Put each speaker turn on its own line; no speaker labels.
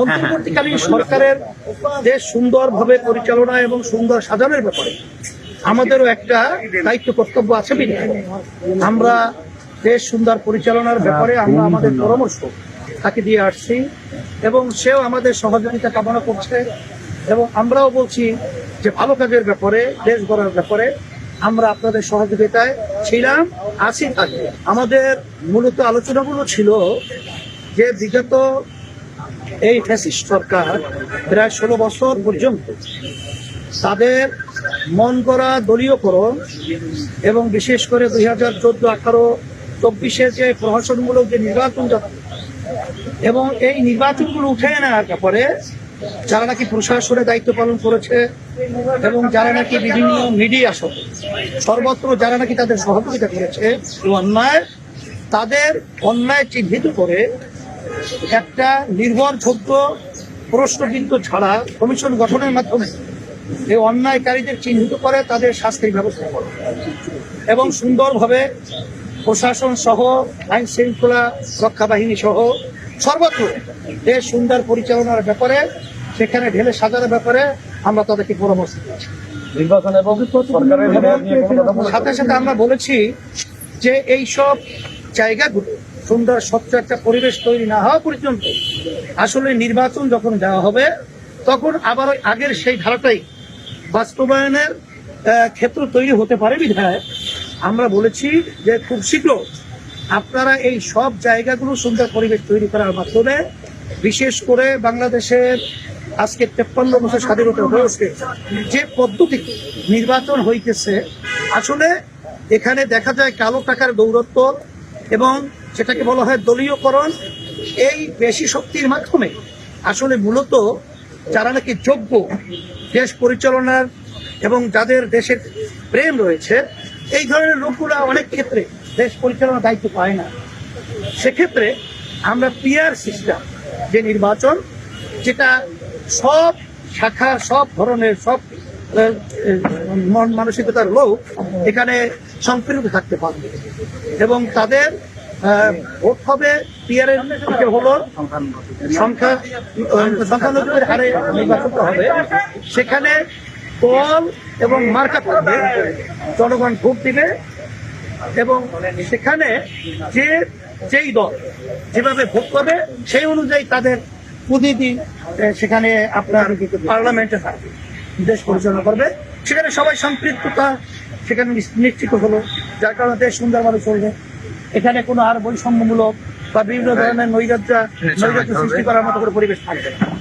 অন্তর্বর্তীকালীন সরকারের দেশ সুন্দরভাবে পরিচালনা এবং সুন্দর সাজানোর ব্যাপারে আমাদেরও একটা দায়িত্ব কর্তব্য আছে আমরা দেশ সুন্দর পরিচালনার ব্যাপারে আমরা আমাদের পরামর্শ তাকে দিয়ে আসছি এবং সেও আমাদের সহযোগিতা কামনা করছে এবং আমরাও বলছি যে ভালো কাজের ব্যাপারে, দেশ গড়ার ব্যাপারে আমরা আপনাদের সহযোগিতায় ছিলাম, আছি থাকবে। আমাদের মূলত আলোচনাগুলো ছিল যে বিগত এই ফ্যাসিস্ট সরকার প্রায় ষোলো বছর পর্যন্ত তাদের মন করা দলীয়করণ এবং বিশেষ করে দুই হাজার চোদ্দ, আঠারো চব্বিশে যে প্রহসনমূলক যে নির্বাচন এবং এই নির্বাচনগুলো উঠে নেওয়ার ব্যাপারে যারা নাকি প্রশাসনের দায়িত্ব পালন করেছে এবং যারা নাকি বিভিন্ন মিডিয়া সহ সর্বত্র যারা নাকি তাদের সহযোগিতা করেছে অন্যায় তাদের অন্যায় চিহ্নিত করে একটা নির্ভরযোগ্য প্রশ্নবিন্দু ছাড়া কমিশন গঠনের মাধ্যমে এই অন্যায়কারীদের চিহ্নিত করে তাদের শাস্তির ব্যবস্থা করে এবং সুন্দরভাবে প্রশাসন সহ আইন শৃঙ্খলা রক্ষা বাহিনী সহ সর্বত্র দেশ সুন্দর পরিচালনার ব্যাপারে সেখানে ঢেলে সাজানোর ব্যাপারে আমরা তাদেরকে পরামর্শ
বলেছেন?
সাথে সাথে আমরা বলেছি যে এই সব জায়গাগুলো সুন্দর, স্বচ্ছ একটা পরিবেশ তৈরি না হওয়া পর্যন্ত আসলে নির্বাচন যখন দেওয়া হবে, তখন আবার ওই আগের সেই ধারাটাই বাস্তবায়নের ক্ষেত্র তৈরি হতে পারে বিধায়। আমরা বলেছি যে খুব শীঘ্র আপনারা এই সব জায়গাগুলো সুন্দর পরিবেশ তৈরি করার মাধ্যমে, বিশেষ করে বাংলাদেশের আজকে তেপ্পান্ন বছর স্বাধীনতা হয়েছে যে পদ্ধতি নির্বাচন হইতেছে, আসলে এখানে দেখা যায় কালো টাকার দৌরত্ব এবং সেটাকে বলা হয় দলীয়করণ, এই বেশি শক্তির মাধ্যমে আসলে মূলত যারা নাকি যোগ্য দেশ পরিচালনার এবং যাদের দেশের প্রেম রয়েছে, এই ধরনের লোকগুলা অনেক ক্ষেত্রে দেশ পরিচালনার দায়িত্ব পায় না। সেক্ষেত্রে আমরা পিয়ার সিস্টেম, যে নির্বাচন, যেটা সব শাখা, সব ধরনের, সব মন মানসিকতার লোক এখানে সম্পৃক্ত থাকতে পারবে এবং তাদের ভোট হবে পিয়ারের হলো। সংখ্যা সংখ্যালঘুদের হারে নির্বাচনটা হবে। সেখানে দল এবং মার্কা থাকবে। জনগণ ভোট দিবে। এবং সেখানে যে, যেই দল যেভাবে ভোট করবে সেই অনুযায়ী তাদের প্রতিনিধি সেখানে আপনার পার্লামেন্টে থাকবে। দেশ পরিচালনা করবে। সেখানে সবাই সম্পৃক্ততা সেখানে নিশ্চিত হলো। যার কারণে দেশ সুন্দরভাবে চলবে। এখানে কোনো আর বৈষম্যমূলক বা বিভিন্ন ধরনের নৈরাজ্য নৈরাজ্য সৃষ্টি করার মতো কোনো পরিবেশ থাকবে না।